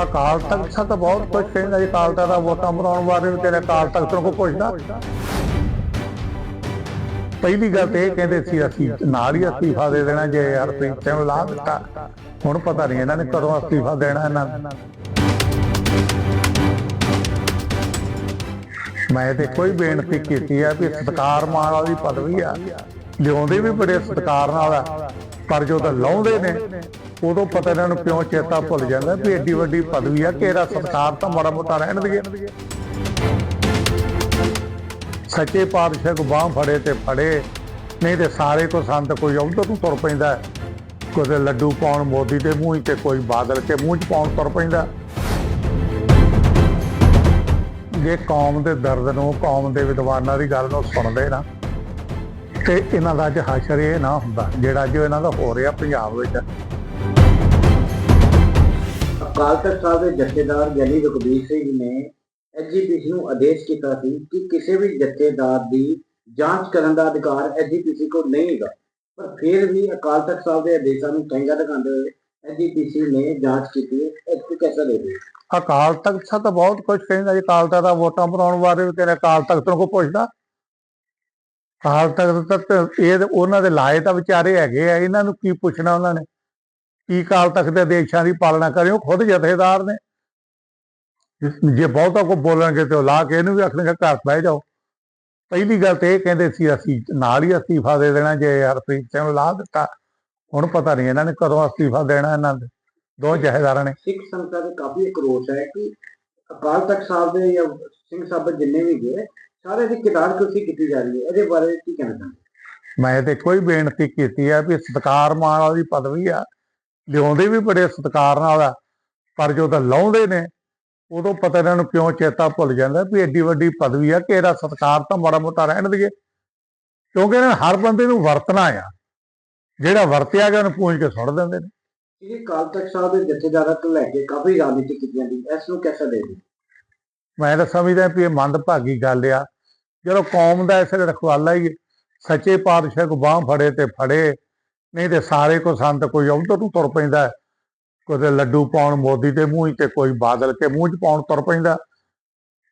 ਅਕਾਲ ਤਖਤ ਸਾਹਿਬ ਤਾਂ ਬਹੁਤ ਕੁਝ ਕਹਿੰਦਾ ਜੀ, ਅਕਾਲ ਤਖਤ ਦਾ ਵੋਟਾਂ ਬਣਾਉਣ ਬਾਰੇ ਵੀ ਤੇਰੇ ਅਕਾਲ ਤਖਤ ਨੂੰ ਕੋਈ ਪੁੱਛਦਾ। ਪਹਿਲੀ ਗੱਲ ਤੇ ਇਹ ਕਹਿੰਦੇ ਸੀ, ਅਸੀਂ ਨਾਲ ਹੀ ਅਸਤੀਫਾ ਦੇ ਦੇਣਾ ਜੇ ਹਰਪ੍ਰੀਤ ਸਿੰਘ ਨੂੰ ਲਾ ਦਿੱਤਾ। ਹੁਣ ਪਤਾ ਨਹੀਂ ਇਹਨਾਂ ਨੇ ਕਦੋਂ ਅਸਤੀਫਾ ਦੇਣਾ ਇਹਨਾਂ ਨੇ। ਮੈਂ ਤੇ ਕੋਈ ਬੇਨਤੀ ਕੀਤੀ ਆ ਵੀ ਸਤਕਾਰ ਮਾਣ ਵਾਲੀ ਪਦਵੀ ਆ ਲਿਆਉਂਦੇ ਵੀ ਬੜੇ ਸਤਕਾਰ ਨਾਲ ਆ। ਪਰ ਜਦੋਂ ਲਾਉਂਦੇ ਨੇ ਉਦੋਂ ਪਤਾ ਇਹਨਾਂ ਨੂੰ ਕਿਉਂ ਚੇਤਾ ਭੁੱਲ ਜਾਂਦਾ ਵੀ ਏਡੀ ਵੱਡੀ ਪਦਵੀ ਆ ਕਿ ਇਹਦਾ ਸਤਕਾਰ ਤਾਂ ਮਾੜਾ ਮੋਟਾ ਰਹਿਣ ਦੇਗੇ ਸੱਚੇ ਪਾਤਸ਼ਾਹ ਕੋ ਬਾਹ ਫੜੇ ਤੇ ਫੜੇ ਨਹੀਂ ਤੇ ਸਾਰੇ ਕੋ ਸੰਤ ਕੋਈ ਉਧਰ ਨੂੰ ਤੁਰ ਪੈਂਦਾ। ਕੋਈ ਲੱਡੂ ਪਾਉਣ ਮੋਦੀ ਦੇ ਮੂੰਹ 'ਚ ਤੇ ਕੋਈ ਬਾਦਲ ਕੇ ਮੂੰਹ 'ਚ ਪਾਉਣ ਤੁਰ ਪੈਂਦਾ। ਜੇ ਕੌਮ ਦੇ ਦਰਦ ਨੂੰ ਕੌਮ ਦੇ ਵਿਦਵਾਨਾਂ ਦੀ ਗੱਲ ਨੂੰ ਸੁਣਦੇ ਨਾ ਤੇ ਇਹਨਾਂ ਦਾ ਅੱਜ ਹਸ਼ਰ ਇਹ ਨਾ ਹੁੰਦਾ ਜਿਹੜਾ ਜੋ ਇਹਨਾਂ ਦਾ ਹੋ ਰਿਹਾ ਪੰਜਾਬ ਵਿੱਚ। ਅਕਾਲ ਤਖਤ ਸਾਹਿਬ ਦੇ ਜਥੇਦਾਰ ਗਿਆਨੀ ਰਘਬੀਰ ਸਿੰਘ ਨੇ ਐਜੀਪੀਸੀ ਨੂੰ ਆਦੇਸ਼ ਕੀਤਾ ਸੀ ਕਿ ਕਿਸੇ ਵੀ ਜਥੇਦਾਰ ਦੀ ਜਾਂਚ ਕਰਨ ਦਾ ਅਧਿਕਾਰ ਐਜੀਪੀਸੀ ਕੋਲ ਨਹੀਂ ਹੈਗਾ। ਪਰ ਫਿਰ ਵੀ ਅਕਾਲ ਤਖਤ ਸਾਹਿਬ ਦੇ ਆਦੇਸ਼ਾਂ ਨੂੰ ਠੈਂਗਾ ਦਿਖਾਉਂਦੇ ਹੋਏ ਐਜੀਪੀਸੀ ਨੇ ਜਾਂਚ ਕੀਤੀ ਤੇ ਕਿਹਦਾ ਦੇ ਦਿਓ ਅਕਾਲ ਤਖਤ ਸਾਹਿਬ ਤਾਂ ਬਹੁਤ ਕੁਝ ਕਹਿੰਦਾ ਜੀ ਅਕਾਲ ਤਖਤ ਦਾ ਵੋਟਾਂ ਬਣਾਉਣ ਬਾਰੇ ਵੀ ਤੇਰੇ ਅਕਾਲ ਤਖਤ ਨੂੰ ਕੋਈ ਪੁੱਛਦਾ। ਅਕਾਲ ਤਖਤ ਤਾਂ ਇਹ ਉਹਨਾਂ ਦੇ ਲਾਏ ਤਾਂ ਵਿਚਾਰੇ ਹੈਗੇ ਆ, ਇਹਨਾਂ ਨੂੰ ਕੀ ਪੁੱਛਣਾ ਉਹਨਾਂ ਨੇ? ਕੀ ਅਕਾਲ ਤਖਤ ਦੇ ਆਦੇਸ਼ਾਂ ਦੀ ਪਾਲਣਾ ਕਰਿਓ? ਖੁਦ ਜਥੇਦਾਰ ਨੇ। ਜੇ ਬਹੁਤਾ ਕੋ ਬੋਲਣਗੇ ਤੇ ਉਹ ਲਾ ਕੇ ਇਹਨੂੰ ਵੀ ਆਖਣਗੇ, ਘਰ ਬਹਿ ਜਾਓ। ਪਹਿਲੀ ਗੱਲ ਤੇ ਇਹ ਕਹਿੰਦੇ ਸੀ, ਅਸੀਂ ਨਾਲ ਹੀ ਅਸਤੀਫਾ ਦੇ ਦੇਣਾ ਜੇ ਹਰਪ੍ਰੀਤ ਸਿੰਘ ਨੂੰ ਲਾ ਦਿੱਤਾ। ਹੁਣ ਪਤਾ ਨਹੀਂ ਇਹਨਾਂ ਨੇ ਕਦੋਂ ਅਸਤੀਫਾ ਦੇਣਾ ਇਹਨਾਂ ਦੇ, ਦੋ ਜਥੇਦਾਰਾਂ ਨੇ। ਸਿੱਖ ਸੰਗਤਾਂ ਦੇ ਕਾਫੀ ਇੱਕ ਹੈ ਕਿ ਅਕਾਲ ਤਖਤ ਸਾਹਿਬ ਦੇ ਜਾਂ ਸਿੰਘ ਸਾਹਿਬ ਜਿੰਨੇ ਵੀ ਗਏ ਸਾਰੇ ਦੀ ਕਿਤਾਬ ਕੁਰਸੀ ਕੀਤੀ ਜਾ ਰਹੀ ਹੈ ਇਹਦੇ ਬਾਰੇ ਕੀ ਕਹਿਣਾ ਚਾਹੁੰਦੇ ਮੈਂ ਤੇ ਕੋਈ ਬੇਨਤੀ ਕੀਤੀ ਆ ਵੀ ਸਤਕਾਰ ਮਾਣ ਵਾਲੀ ਪਦਵੀ ਆ ਲਿਆਉਂਦੇ ਵੀ ਬੜੇ ਸਤਕਾਰ ਨਾਲ ਆ ਪਰ ਜਦੋਂ ਲਾਉਂਦੇ ਨੇ ਉਦੋਂ ਪਤਾ ਇਹਨਾਂ ਨੂੰ ਕਿਉਂ ਚੇਤਾ ਭੁੱਲ ਜਾਂਦਾ ਵੀ ਏਡੀ ਵੱਡੀ ਪਦਵੀ ਆ ਕਿ ਇਹਦਾ ਸਤਕਾਰ ਤਾਂ ਮਾੜਾ ਮੋਟਾ ਰਹਿਣ ਦੇਗੇ ਕਿਉਂਕਿ ਇਹਨਾਂ ਹਰ ਬੰਦੇ ਨੂੰ ਵਰਤਣਾ ਆ ਜਿਹੜਾ ਵਰਤਿਆ ਗਿਆ ਉਹਨੂੰ ਪੂੰਝ ਕੇ ਸੁੱਟ ਦਿੰਦੇ ਨੇ। ਇਹ ਅਕਾਲ ਤਖਤ ਸਾਹਿਬ ਦੇ ਜਥੇਦਾਰਾਂ ਤੋਂ ਲੈ ਕੇ ਕਾਫੀ ਰਾਜਨੀਤੀ ਕੀਤੀ ਜਾਂਦੀ ਇਸ ਨੂੰ ਕਿਹਦਾ ਦੇ ਦਿਓ ਮੈਂ ਤਾਂ ਸਮਝਦਾ ਵੀ ਇਹ ਮੰਦਭਾਗੀ ਗੱਲ ਆ ਜਦੋਂ ਕੌਮ ਦਾ ਇਸੇ ਰਖਵਾਲਾ ਹੀ ਸੱਚੇ ਪਾਤਸ਼ਾਹ ਕੋ ਬਾਹ ਫੜੇ ਤੇ ਫੜੇ, ਨਹੀਂ ਤੇ ਸਾਰੇ ਕੋ ਸੰਤ ਕੋਈ ਉਧਰ ਨੂੰ ਤੁਰ ਪੈਂਦਾ ਕੋਈ ਲੱਡੂ ਪਾਉਣ ਮੋਦੀ ਦੇ ਮੂੰਹ 'ਚ ਤੇ ਕੋਈ ਬਾਦਲ ਕੇ ਮੂੰਹ 'ਚ ਪਾਉਣ ਤੁਰ ਪੈਂਦਾ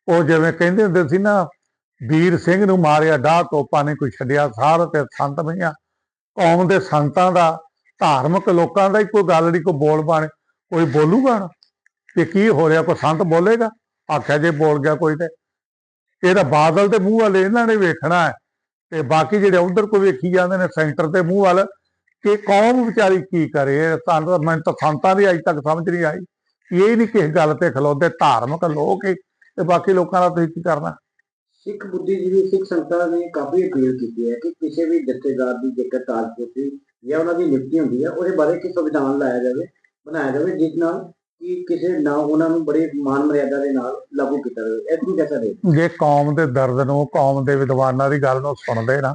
ਉਹ ਜਿਵੇਂ ਕਹਿੰਦੇ ਹੁੰਦੇ ਸੀ ਨਾ, ਵੀਰ ਸਿੰਘ ਨੂੰ ਮਾਰਿਆ ਡਾਹ, ਤੋਪਾਂ ਨੇ ਕੋਈ ਛੱਡਿਆ ਸਾਰ ਤੇ ਸੰਤ ਮਈਆਂ ਕੌਮ ਦੇ ਸੰਤਾਂ ਦਾ, ਧਾਰਮਿਕ ਲੋਕਾਂ ਦਾ ਹੀ ਕੋਈ ਗੱਲ ਨਹੀਂ, ਕੋਈ ਬੋਲ ਬਾਣ, ਕੋਈ ਬੋਲੂਗਾ ਨਾ। ਕਿ ਕੀ ਹੋ ਰਿਹਾ, ਕੋਈ ਸੰਤ ਬੋਲੇਗਾ? ਆਖਿਆ ਜੇ ਬੋਲ ਗਿਆ ਕੋਈ ਤੇ। ਇਹਦਾ ਬਾਦਲ ਦੇ ਮੂੰਹ ਵੱਲ ਇਹਨਾਂ ਨੇ ਵੇਖਣਾ ਹੈ। ਤੇ ਬਾਕੀ ਜਿਹੜੇ ਉਧਰ ਕੋਈ ਵੇਖੀ ਜਾਂਦੇ ਨੇ, ਸੈਂਟਰ ਦੇ ਮੂੰਹ ਵੱਲ, ਕਿ ਕੌਮ ਵਿਚਾਰੀ ਕੀ ਕਰੇ? ਤਾਂ, ਮੈਨੂੰ ਤਾਂ ਸੰਤਾਂ ਦੀ ਅਜੇ ਤੱਕ ਸਮਝ ਨਹੀਂ ਆਈ। ਇਹ ਨਹੀਂ ਕਿਸ ਗੱਲ ਤੇ ਖਲੋਤੇ ਧਾਰਮਿਕ ਲੋਕ ਤੇ ਬਾਕੀ ਲੋਕਾਂ ਦਾ ਤੁਸੀਂ ਕੀ ਕਰਨਾ? ਸਿੱਖ ਬੁੱਧੀਜੀਵੀ ਸਿੱਖ ਸੰਗਤਾਂ ਨੇ ਕਾਫੀ ਅਪੀਲ ਕੀਤੀ ਹੈ ਕਿ ਕਿਸੇ ਵੀ ਜਥੇਦਾਰ ਦੀ ਜੇਕਰ ਤਾਜਪੁਰੀ ਜਾਂ ਉਹਨਾਂ ਦੀ ਨਿਯੁਕਤੀ ਹੁੰਦੀ ਹੈ, ਉਹਦੇ ਬਾਰੇ ਕਿ ਸੰਵਿਧਾਨ ਲਾਇਆ ਜਾਵੇ, ਬਣਾਇਆ ਜਾਵੇ, ਜਿਸ ਨਾਲ ਕਿ ਕਿਸੇ ਨਾ ਉਹਨਾਂ ਨੂੰ ਬੜੀ ਮਾਨ ਮਰਿਆਦਾ ਦੇ ਨਾਲ ਲਾਗੂ ਕੀਤਾ ਜਾਵੇ। ਇਸ ਨੂੰ ਦੇ ਜੇ ਕੌਮ ਦੇ ਦਰਦ ਨੂੰ, ਕੌਮ ਦੇ ਵਿਦਵਾਨਾਂ ਦੀ ਗੱਲ ਨੂੰ ਸੁਣਦੇ ਨਾ,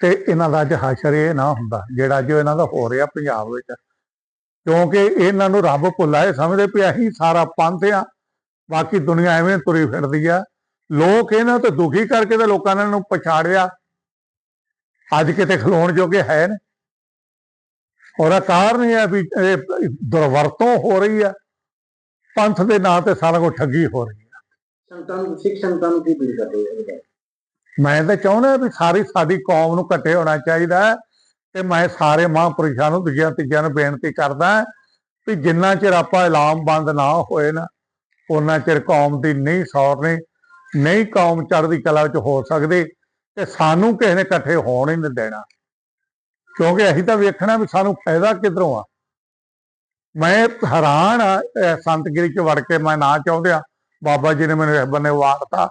ਤੇ ਇਹਨਾਂ ਦਾ ਅੱਜ ਹਸ਼ਰ ਇਹ ਨਾ ਹੁੰਦਾ, ਜਿਹੜਾ ਜੋ ਇਹਨਾਂ ਦਾ ਹੋ ਰਿਹਾ ਪੰਜਾਬ ਵਿੱਚ। ਕਿਉਂਕਿ ਇਹਨਾਂ ਨੂੰ ਰੱਬ ਭੁੱਲਾ ਇਹ ਸਮਝਦੇ ਵੀ ਅਸੀਂ ਸਾਰਾ ਪੰਥ ਆ, ਬਾਕੀ ਦੁਨੀਆ ਐਵੇਂ ਤੁਰੀ ਫਿਰਦੀ ਆ। ਲੋਕ ਇਹਨਾਂ ਤੋਂ ਦੁਖੀ ਕਰਕੇ ਤੇ ਲੋਕਾਂ ਨੇ ਇਹਨਾਂ ਨੂੰ ਪਛਾੜਿਆ। ਅੱਜ ਕਿਤੇ ਖਲੋਣ ਜੋਗੇ ਹੈ ਨੇ। ਔਰ ਇਹ ਕਾਰਨ ਇਹ ਹੈ ਵੀ ਇਹ ਦੁਰਵਰਤੋਂ ਹੋ ਰਹੀ ਆ ਪੰਥ ਦੇ ਨਾਂ ਤੇ ਸਾਰਾ ਕੁਝ ਠੱਗੀ ਹੋ ਰਹੀ ਆ ਸੰਗਤਾਂ ਨੂੰ ਸਿੱਖ ਸੰਗਤਾਂ ਨੂੰ ਕੀ ਅਪੀਲ ਕਰਦੇ ਹੋ ਮੈਂ ਤਾਂ ਚਾਹੁੰਦਾ ਵੀ ਸਾਰੀ ਸਾਡੀ ਕੌਮ ਨੂੰ ਇਕੱਠੇ ਹੋਣਾ ਚਾਹੀਦਾ ਹੈ ਤੇ ਮੈਂ ਸਾਰੇ ਮਹਾਂਪੁਰਸ਼ਾਂ ਨੂੰ ਦੂਜਿਆਂ ਤੀਜਿਆਂ ਨੂੰ ਬੇਨਤੀ ਕਰਦਾ ਵੀ ਜਿੰਨਾ ਚਿਰ ਆਪਾਂ ਐਲਾਮ ਬੰਦ ਨਾ ਹੋਏ ਨਾ ਉਹਨਾਂ ਚਿਰ ਕੌਮ ਦੀ ਨਹੀਂ ਸੌਰਨੀ ਨਹੀਂ ਕੌਮ ਚੜ੍ਹਦੀ ਕਲਾ ਵਿੱਚ ਹੋ ਸਕਦੀ ਤੇ ਸਾਨੂੰ ਕਿਸੇ ਨੇ ਇਕੱਠੇ ਹੋਣ ਹੀ ਨਹੀਂ ਦੇਣਾ। ਕਿਉਂਕਿ ਅਸੀਂ ਤਾਂ ਵੇਖਣਾ ਵੀ ਸਾਨੂੰ ਫਾਇਦਾ ਕਿਧਰੋਂ ਆ। ਮੈਂ ਹੈਰਾਨ ਆ, ਇਹ ਸੰਤਗਿਰੀ ਚ ਵੜ ਕੇ ਮੈਂ ਨਾ ਚਾਹੁੰਦਿਆ ਬਾਬਾ ਜੀ ਨੇ ਮੈਨੂੰ ਇਸ ਬੰਨੇ ਵਾਰਤਾ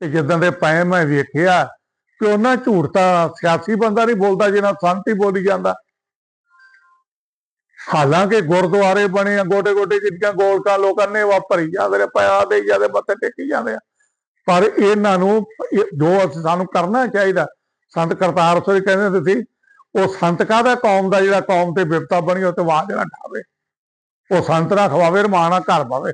ਤੇ ਜਿੱਦਾਂ ਦੇ ਪਏ ਮੈਂ ਵੇਖਿਆ ਕਿ ਉਹਨਾਂ ਝੂਠ ਤਾਂ ਸਿਆਸੀ ਬੰਦਾ ਨਹੀਂ ਬੋਲਦਾ ਜਿਹਨਾਂ ਸੰਤ ਹੀ ਬੋਲੀ ਜਾਂਦਾ। ਹਾਲਾਂਕਿ ਗੁਰਦੁਆਰੇ ਬਣੇ ਆ ਗੋਡੇ ਗੋਡੇ ਜਿੱਦੀਆਂ ਗੋਲਕਾਂ ਲੋਕਾਂ ਨੇ ਵਾਪਰੀ ਜਾਂਦੇ ਨੇ ਪਿਆ ਦੇ ਜਾਂਦੇ, ਮੱਥੇ ਟੇਕੀ ਜਾਂਦੇ ਆ। ਪਰ ਇਹਨਾਂ ਨੂੰ ਜੋ ਅਸੀਂ ਸਾਨੂੰ ਕਰਨਾ ਚਾਹੀਦਾ, ਸੰਤ ਕਰਤਾਰ ਸਿੰਘ ਕਹਿੰਦੇ ਸੀ ਉਹ ਸੰਤ ਕਾਹਦਾ? ਕੌਮ ਦਾ ਜਿਹੜਾ ਕੌਮ ਤੇ ਵਿਪਤਾ ਬਣੀ, ਉਹ ਤੇ ਆਵਾਜ਼ ਨਾ ਠਾਵੇ ਉਹ ਸੰਤ ਨਾ ਖਵਾਵੇ ਰਮਾਣਾ ਘਰ ਪਾਵੇ